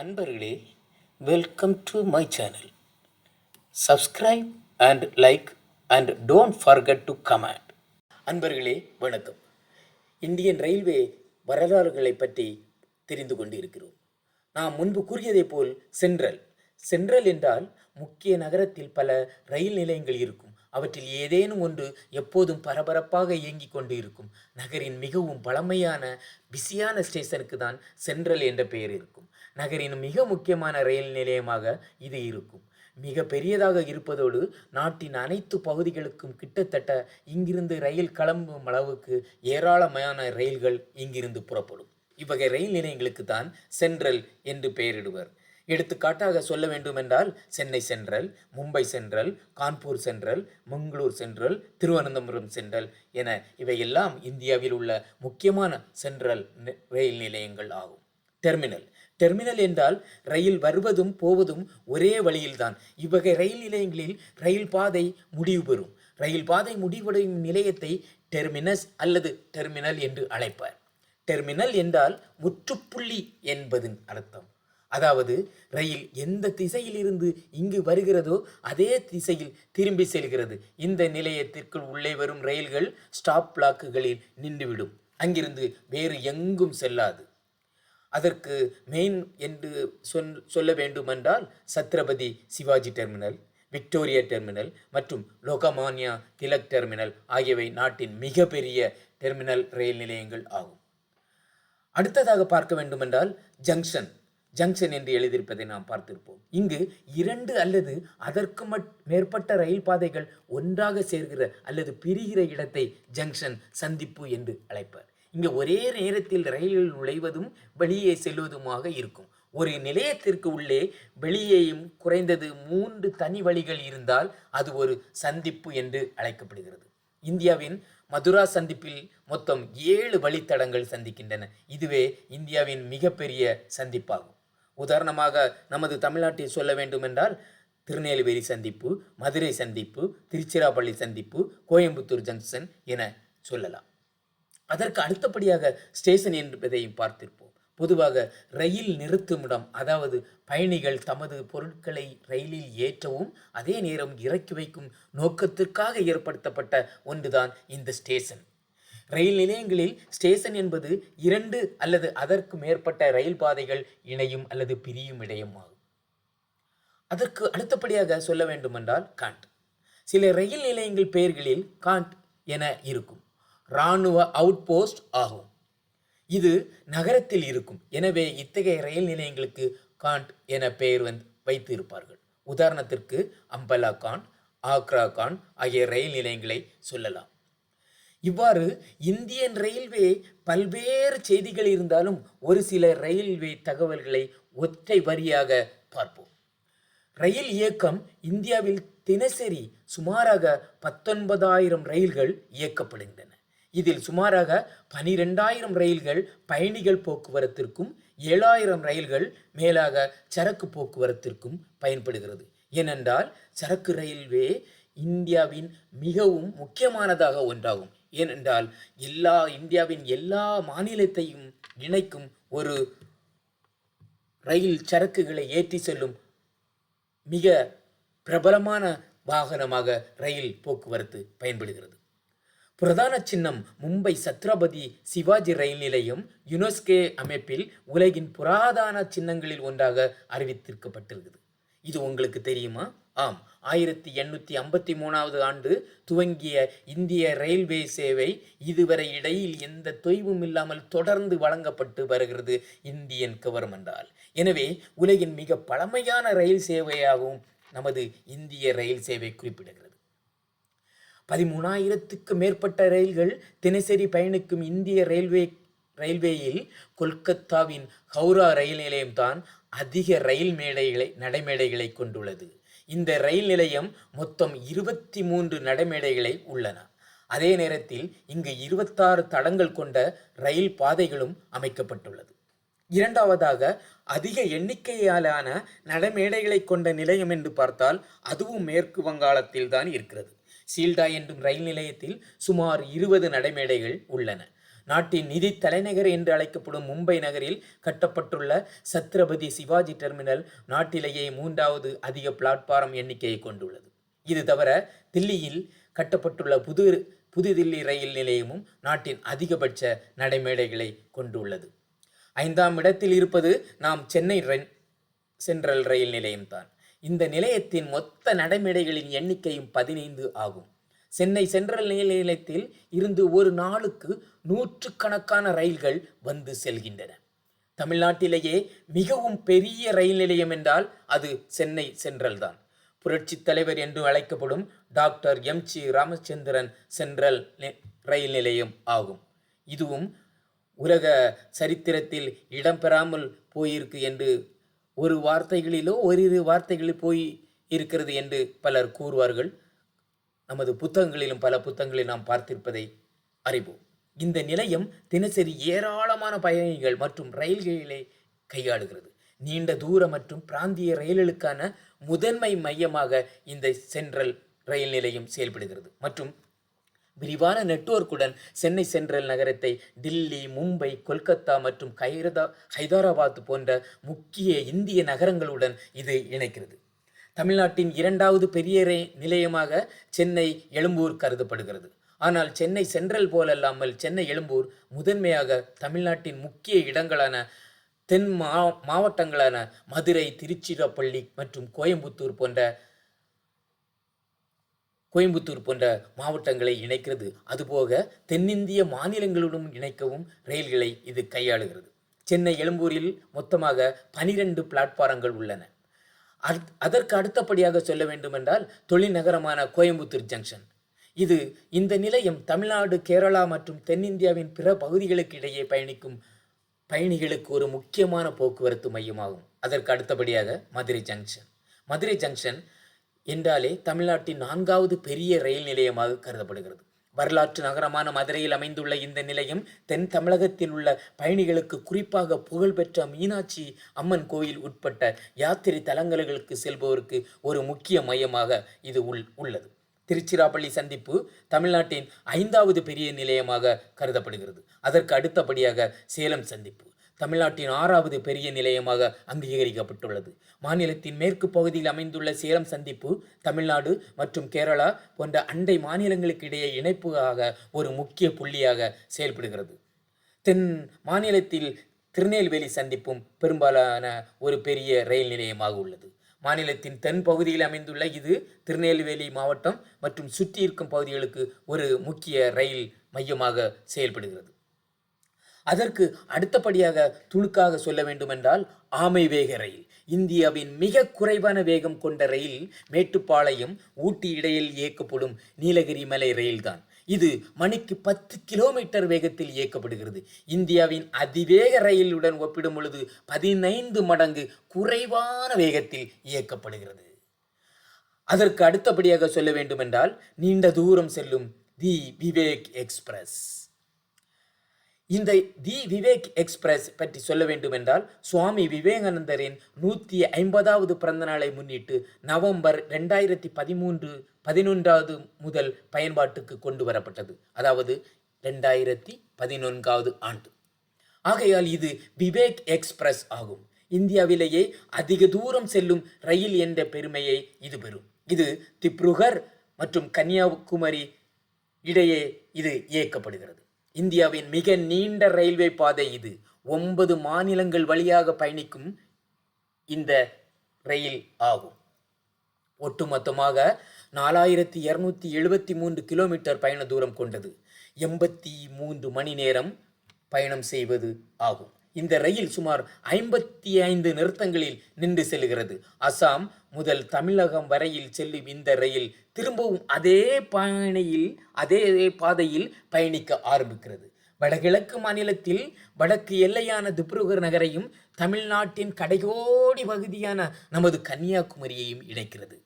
அன்பர்களே welcome to my channel subscribe and like and don't forget to comment அன்பர்களே வணக்கம். Indian railway வரலாறுகளை பற்றி தெரிந்து கொண்டிருக்கிறோம். நாம் முன்பு கூறியதைப் போல் சென்ட்ரல். சென்ட்ரல் என்றால் முக்கிய நகரத்தில் பல ரயில் நிலையங்கள் இருக்கும். அவற்றில் ஏதேனும் ஒன்று எப்போதும் பரபரப்பாக இயங்கிக் கொண்டு இருக்கும். நகரின் மிகவும் பழமையான பிஸியான ஸ்டேஷனுக்கு தான் சென்ட்ரல் என்ற பெயர் இருக்கும். நகரின் மிக முக்கியமான ரயில் நிலையமாக இது இருக்கும். மிக பெரியதாக இருப்பதோடு நாட்டின் அனைத்து பகுதிகளுக்கும் கிட்டத்தட்ட இங்கிருந்து ரயில் கிளம்பும் அளவுக்கு ஏராளமான ரயில்கள் இங்கிருந்து புறப்படும். இவ்வகை ரயில் நிலையங்களுக்கு தான் சென்ட்ரல் என்று பெயரிடுவர். எடுத்துக்காட்டாக சொல்ல வேண்டுமென்றால் Chennai central Mumbai central Kanpur central Mangalore central Thiruvananthapuram central என இவையெல்லாம் இந்தியாவில் உள்ள முக்கியமான சென்ட்ரல் ரயில் நிலையங்கள் ஆகும். டெர்மினல் டெர்மினல் என்றால் ரயில் வருவதும் போவதும் ஒரே வழியில்தான். இவ்வகை ரயில் நிலையங்களில் ரயில் பாதை முடிவு பெறும். ரயில் பாதை முடிவடையும் நிலையத்தை டெர்மினஸ் அல்லது டெர்மினல் என்று அழைப்பார். டெர்மினல் என்றால் முற்றுப்புள்ளி என்பதன் அர்த்தம். அதாவது ரயில் எந்த திசையிலிருந்து இங்கு வருகிறதோ அதே திசையில் திரும்பி செல்கிறது. இந்த நிலையத்திற்குள் உள்ளே வரும் ரயில்கள் ஸ்டாப் பிளாக்குகளில் நின்றுவிடும். அங்கிருந்து வேறு எங்கும் செல்லாது. அதற்கு மெயின் என்று சொல் சொல்ல வேண்டுமென்றால் Chhatrapati Shivaji terminal Victoria terminal மற்றும் லோகமானியா திலக் டெர்மினல் ஆகியவை நாட்டின் மிகப்பெரிய டெர்மினல் ரயில் நிலையங்கள் ஆகும். அடுத்ததாக பார்க்க வேண்டுமென்றால் ஜங்ஷன் ஜங்ஷன் என்று எழுதியிருப்பதை நாம் பார்த்திருப்போம். இங்கு இரண்டு அல்லது அதற்கு மட் மேற்பட்ட ரயில் பாதைகள் ஒன்றாக சேர்கிற அல்லது பிரிகிற இடத்தை ஜங்ஷன் சந்திப்பு என்று அழைப்பர். இங்கே ஒரே நேரத்தில் ரயில்கள் நுழைவதும் வெளியே செல்வதுமாக இருக்கும். ஒரு நிலையத்திற்கு உள்ளே வெளியேயும் குறைந்தது மூன்று தனி வழிகள் இருந்தால் அது ஒரு சந்திப்பு என்று அழைக்கப்படுகிறது. இந்தியாவின் மதுரா சந்திப்பில் மொத்தம் ஏழு வழித்தடங்கள் சந்திக்கின்றன. இதுவே இந்தியாவின் மிகப்பெரிய சந்திப்பாகும். உதாரணமாக நமது தமிழ்நாட்டில் சொல்ல வேண்டுமென்றால் திருநெல்வேலி சந்திப்பு மதுரை சந்திப்பு திருச்சிராப்பள்ளி சந்திப்பு கோயம்புத்தூர் ஜங்ஷன் என சொல்லலாம். அதற்கு அடுத்தபடியாக ஸ்டேஷன் என்பதையும் பார்த்திருப்போம். பொதுவாக ரயில் நிறுத்துமிடம் அதாவது பயணிகள் தமது பொருட்களை ரயிலில் ஏற்றவும் அதே நேரம் இறக்கி வைக்கும் நோக்கத்திற்காக ஏற்படுத்தப்பட்ட ஒன்றுதான் இந்த ஸ்டேஷன். ரயில் நிலையங்களில் ஸ்டேஷன் என்பது இரண்டு அல்லது அதற்கு மேற்பட்ட ரயில் பாதைகள் இணையும் அல்லது பிரியும் இடையுமாகும். அதற்கு அடுத்தபடியாக சொல்ல வேண்டுமென்றால் காண்ட். சில ரயில் நிலையங்கள் பெயர்களில் காண்ட் என இருக்கும். இராணுவ அவுட் போஸ்ட் ஆகும். இது நகரத்தில் இருக்கும். எனவே இத்தகைய ரயில் நிலையங்களுக்கு காண்ட் என பெயர் வந்து வைத்து இருப்பார்கள் உதாரணத்திற்கு அம்பலா கான் ஆக்ரா கான் ஆகிய ரயில் நிலையங்களை சொல்லலாம். இவ்வாறு இந்தியன் ரயில்வே பல்வேறு செய்திகள் இருந்தாலும் ஒரு சில ரயில்வே தகவல்களை ஒற்றை வரியாக பார்ப்போம். ரயில் இயக்கம் இந்தியாவில் தினசரி சுமாராக பத்தொன்பதாயிரம் ரயில்கள் இயக்கப்படுகின்றன. இதில் சுமாராக பனிரெண்டாயிரம் ரயில்கள் பயணிகள் போக்குவரத்திற்கும் ஏழாயிரம் ரயில்கள் மேலாக சரக்கு போக்குவரத்திற்கும் பயன்படுகிறது. ஏனென்றால் சரக்கு ரயில்வே இந்தியாவின் மிகவும் முக்கியமானதாக ஒன்றாகும். ஏனென்றால் எல்லா இந்தியாவின் எல்லா மாநிலத்தையும் இணைக்கும் ஒரு ரயில் சரக்குகளை ஏற்றி செல்லும் மிக பிரபலமான வாகனமாக ரயில் போக்குவரத்து பயன்படுகிறது. பிரதான சின்னம் மும்பை சத்ரபதி சிவாஜி ரயில் நிலையம் யுனெஸ்கே அமைப்பில் உலகின் புராதன சின்னங்களில் ஒன்றாக அறிவித்திருக்கப்பட்டிருக்குது இது உங்களுக்கு தெரியுமா? ஆம். ஆயிரத்தி எண்ணூற்றி ஐம்பத்தி மூணாவது ஆண்டு துவங்கிய இந்திய ரயில்வே சேவை இதுவரை இடையில் எந்த தொய்வும் இல்லாமல் தொடர்ந்து வழங்கப்பட்டு வருகிறது இந்தியன் கவர்மெண்டால். எனவே உலகின் மிக பழமையான ரயில் சேவையாகவும் நமது இந்திய ரயில் சேவை குறிப்பிடுகிறது. பதிமூணாயிரத்துக்கு மேற்பட்ட ரயில்கள் தினசரி பயணிக்கும் இந்திய ரயில்வே ரயில்வேயில் கொல்கத்தாவின் ஹவுரா ரயில் நிலையம்தான் அதிக ரயில் மேடைகளை நடைமேடைகளை கொண்டுள்ளது. இந்த ரயில் நிலையம் மொத்தம் இருபத்தி மூன்று நடைமேடைகளை உள்ளன. அதே நேரத்தில் இங்கு இருபத்தாறு தடங்கள் கொண்ட ரயில் பாதைகளும் அமைக்கப்பட்டுள்ளது. இரண்டாவதாக அதிக எண்ணிக்கையிலான நடைமேடைகளை கொண்ட நிலையம் என்று பார்த்தால் அதுவும் மேற்கு வங்காளத்தில் தான் இருக்கிறது. சீல்டா என்றும் ரயில் நிலையத்தில் சுமார் இருபது நடைமேடைகள் உள்ளன. நாட்டின் நிதி தலைநகர் என்று அழைக்கப்படும் மும்பை நகரில் கட்டப்பட்டுள்ள சத்ரபதி சிவாஜி டெர்மினல் நாட்டிலேயே மூன்றாவது அதிக பிளாட்பாரம் எண்ணிக்கையை கொண்டுள்ளது. இது தவிர தில்லியில் கட்டப்பட்டுள்ள புது புதுதில்லி ரயில் நிலையமும் நாட்டின் அதிகபட்ச நடைமேடைகளை கொண்டுள்ளது. ஐந்தாம் இடத்தில் இருப்பது நாம் சென்னை ரென் சென்ட்ரல் ரயில் நிலையம்தான். இந்த நிலையத்தின் மொத்த நடைமேடைகளின் எண்ணிக்கையும் பதினைந்து ஆகும். சென்னை சென்ட்ரல் நிலையத்தில் இருந்து ஒரு நாளுக்கு நூற்றுக்கணக்கான ரயில்கள் வந்து செல்கின்றன. தமிழ்நாட்டிலேயே மிகவும் பெரிய ரயில் நிலையம் என்றால் அது சென்னை சென்ட்ரல் தான். புரட்சித் தலைவர் என்று அழைக்கப்படும் doctor M C Ramachandran central ரயில் நிலையம் ஆகும். இதுவும் உலக சரித்திரத்தில் இடம்பெறாமல் போயிருக்கு என்று ஒரு வார்த்தைகளிலோ ஓரிரு வார்த்தைகளில் போய் இருக்கிறது என்று பலர் கூறுவார்கள். நமது புத்தகங்களிலும் பல புத்தகங்களில் நாம் பார்த்திருப்பதை அறிவோம். இந்த நிலையம் தினசரி ஏராளமான பயணிகள் மற்றும் ரயில்களை கையாளுகிறது. நீண்ட தூர மற்றும் பிராந்திய ரயில்களுக்கான முதன்மை மையமாக இந்த சென்ட்ரல் ரயில் நிலையம் செயல்படுகிறது. மற்றும் விரிவான நெட்வொர்க்குடன் சென்னை சென்ட்ரல் நகரத்தை டில்லி மும்பை கொல்கத்தா மற்றும் கைரதா ஹைதராபாத் போன்ற முக்கிய இந்திய நகரங்களுடன் இது இணைக்கிறது. தமிழ்நாட்டின் இரண்டாவது பெரிய நிலையமாக சென்னை எழும்பூர் கருதப்படுகிறது. ஆனால் சென்னை சென்ட்ரல் போலல்லாமல் சென்னை எழும்பூர் முதன்மையாக தமிழ்நாட்டின் முக்கிய இடங்களான தென் மா மாவட்டங்களான மதுரை திருச்சிராப்பள்ளி மற்றும் கோயம்புத்தூர் போன்ற கோயம்புத்தூர் போன்ற மாவட்டங்களை இணைக்கிறது. அதுபோக தென்னிந்திய மாநிலங்களுடன் இணைக்கவும் ரயில்களை இது கையாளுகிறது. சென்னை எழும்பூரில் மொத்தமாக பனிரெண்டு பிளாட்பாரங்கள் உள்ளன. அதற்கு அடுத்தபடியாக சொல்ல வேண்டுமென்றால் தொழில்நகரமான கோயம்புத்தூர் ஜங்ஷன். இது இந்த நிலையம் தமிழ்நாடு கேரளா மற்றும் தென்னிந்தியாவின் பிற பகுதிகளுக்கு இடையே பயணிக்கும் பயணிகளுக்கு ஒரு முக்கியமான போக்குவரத்து மையமாகும். அதற்கு அடுத்தபடியாக மதுரை ஜங்ஷன். மதுரை ஜங்ஷன் என்றாலே தமிழ்நாட்டின் நான்காவது பெரிய ரயில் நிலையமாக கருதப்படுகிறது. வரலாற்று நகரமான மதுரையில் அமைந்துள்ள இந்த நிலையம் தென் தமிழகத்தில் உள்ள பயணிகளுக்கு குறிப்பாக புகழ்பெற்ற மீனாட்சி அம்மன் கோயில் உட்பட்ட யாத்திரை தலங்களுக்கு செல்பவருக்கு ஒரு முக்கிய மையமாக இது உள் உள்ளது. திருச்சிராப்பள்ளி சந்திப்பு தமிழ்நாட்டின் ஐந்தாவது பெரிய நிலையமாக கருதப்படுகிறது. அதற்கு அடுத்தபடியாக சேலம் சந்திப்பு. தமிழ்நாட்டின் ஆறாவது பெரிய நிலையமாக அங்கீகரிக்கப்பட்டுள்ளது. மாநிலத்தின் மேற்கு பகுதியில் அமைந்துள்ள சேலம் சந்திப்பு தமிழ்நாடு மற்றும் கேரளா போன்ற அண்டை மாநிலங்களுக்கு இடையே இணைப்புக்காக ஒரு முக்கிய புள்ளியாக செயல்படுகிறது. தென் மாநிலத்தில் திருநெல்வேலி சந்திப்பும் பெரும்பாலான ஒரு பெரிய ரயில் நிலையமாக உள்ளது. மாநிலத்தின் தென் பகுதியில் அமைந்துள்ள இது திருநெல்வேலி மாவட்டம் மற்றும் சுற்றி இருக்கும் பகுதிகளுக்கு ஒரு முக்கிய ரயில் மையமாக செயல்படுகிறது. அதற்கு அடுத்தபடியாக துணுக்காக சொல்ல வேண்டுமென்றால் ஆமை வேக ரயில். இந்தியாவின் மிக குறைவான வேகம் கொண்ட ரயில் மேட்டுப்பாளையம் ஊட்டி இடையில் இயக்கப்படும் நீலகிரி மலை ரயில்தான். இது மணிக்கு பத்து கிலோமீட்டர் வேகத்தில் இயக்கப்படுகிறது. இந்தியாவின் அதிவேக ரயிலுடன் ஒப்பிடும் பொழுது பதினைந்து மடங்கு குறைவான வேகத்தில் இயக்கப்படுகிறது. அதற்கு அடுத்தபடியாக சொல்ல வேண்டுமென்றால் நீண்ட தூரம் செல்லும் தி விவேக் எக்ஸ்பிரஸ். இந்த தி விவேக் எக்ஸ்பிரஸ் பற்றி சொல்ல வேண்டும் என்றால் சுவாமி விவேகானந்தரின் நூற்றி ஐம்பதாவது பிறந்த நாளை முன்னிட்டு நவம்பர் ரெண்டாயிரத்தி பதிமூன்று பதினொன்றாவது முதல் பயன்பாட்டுக்கு கொண்டு வரப்பட்டது. அதாவது ரெண்டாயிரத்தி பதினொன்றாவது ஆண்டு. ஆகையால் இது விவேக் எக்ஸ்பிரஸ் ஆகும். இந்தியாவிலேயே அதிக தூரம் செல்லும் ரயில் என்ற பெருமையை இது பெறும். இது திப்ருகர் மற்றும் கன்னியாகுமரி இடையே இது இயக்கப்படுகிறது. இந்தியாவின் மிக நீண்ட ரயில்வே பாதை இது. ஒன்பது மாநிலங்கள் வழியாக பயணிக்கும் இந்த ரயில் ஆகும். ஒட்டுமொத்தமாக நாலாயிரத்தி இரநூத்தி எழுபத்தி மூன்று கிலோமீட்டர் பயண தூரம் கொண்டது. எண்பத்தி மூன்று மணி நேரம் பயணம் செய்வது ஆகும். இந்த ரயில் சுமார் ஐம்பத்தி ஐந்து நிறுத்தங்களில் நின்று செல்கிறது. அசாம் முதல் தமிழகம் வரையில் செல்லும் இந்த ரயில் திரும்பவும் அதே பயணியில் அதே பாதையில் பயணிக்க ஆரம்பிக்கிறது. வடகிழக்கு மாநிலத்தில் வடக்கு எல்லையான திப்ருகர் நகரையும் தமிழ்நாட்டின் கடைகோடி பகுதியான நமது கன்னியாகுமரியையும் இணைக்கிறது.